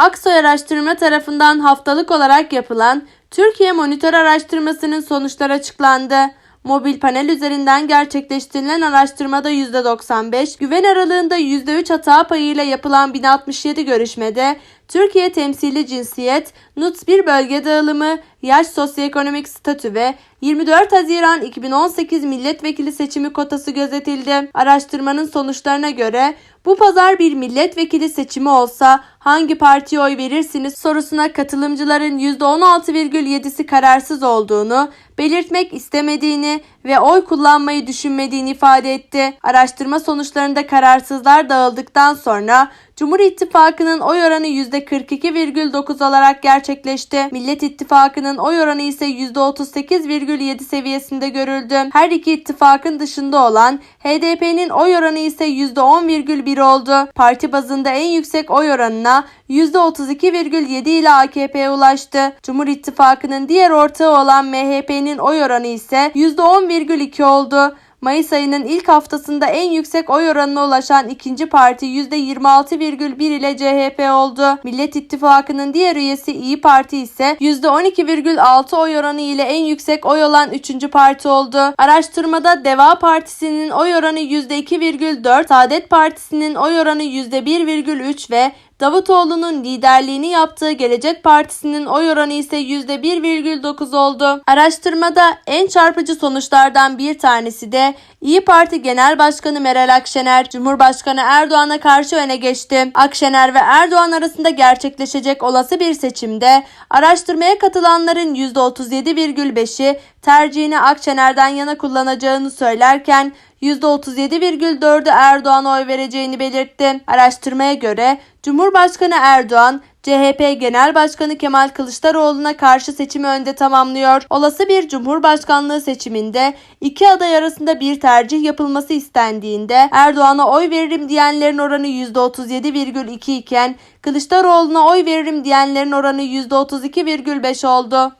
Aksoy Araştırma tarafından haftalık olarak yapılan Türkiye Monitör Araştırması'nın sonuçları açıklandı. Mobil panel üzerinden gerçekleştirilen araştırmada %95, güven aralığında %3 hata payıyla yapılan 1067 görüşmede Türkiye temsili cinsiyet, NUTS 1 bölge dağılımı, yaş sosyoekonomik statü ve 24 Haziran 2018 milletvekili seçimi kotası gözetildi. Araştırmanın sonuçlarına göre bu pazar bir milletvekili seçimi olsa hangi partiye oy verirsiniz sorusuna katılımcıların %16,7'si kararsız olduğunu, belirtmek istemediğini ve oy kullanmayı düşünmediğini ifade etti. Araştırma sonuçlarında kararsızlar dağıldıktan sonra Cumhur İttifakı'nın oy oranı %42,9 olarak gerçekleşti. Millet İttifakı'nın oy oranı ise %38,7 seviyesinde görüldü. Her iki ittifakın dışında olan HDP'nin oy oranı ise %10,1 oldu. Parti bazında en yüksek oy oranına %32,7 ile AKP ulaştı. Cumhur İttifakı'nın diğer ortağı olan MHP'nin oy oranı ise %10,2 oldu. Mayıs ayının ilk haftasında en yüksek oy oranına ulaşan ikinci parti %26,1 ile CHP oldu. Millet İttifakı'nın diğer üyesi İyi Parti ise %12,6 oy oranı ile en yüksek oy olan üçüncü parti oldu. Araştırmada Deva Partisi'nin oy oranı %2,4, Saadet Partisi'nin oy oranı %1,3 ve Davutoğlu'nun liderliğini yaptığı Gelecek Partisi'nin oy oranı ise %1,9 oldu. Araştırmada en çarpıcı sonuçlardan bir tanesi de İyi Parti Genel Başkanı Meral Akşener, Cumhurbaşkanı Erdoğan'a karşı öne geçti. Akşener ve Erdoğan arasında gerçekleşecek olası bir seçimde araştırmaya katılanların %37,5'i tercihini Akşener'den yana kullanacağını söylerken %37,4'ü Erdoğan'a oy vereceğini belirtti. Araştırmaya göre Cumhurbaşkanı Erdoğan CHP Genel Başkanı Kemal Kılıçdaroğlu'na karşı seçimi önde tamamlıyor. Olası bir Cumhurbaşkanlığı seçiminde iki aday arasında bir tercih yapılması istendiğinde Erdoğan'a oy veririm diyenlerin oranı %37,2 iken Kılıçdaroğlu'na oy veririm diyenlerin oranı %32,5 oldu.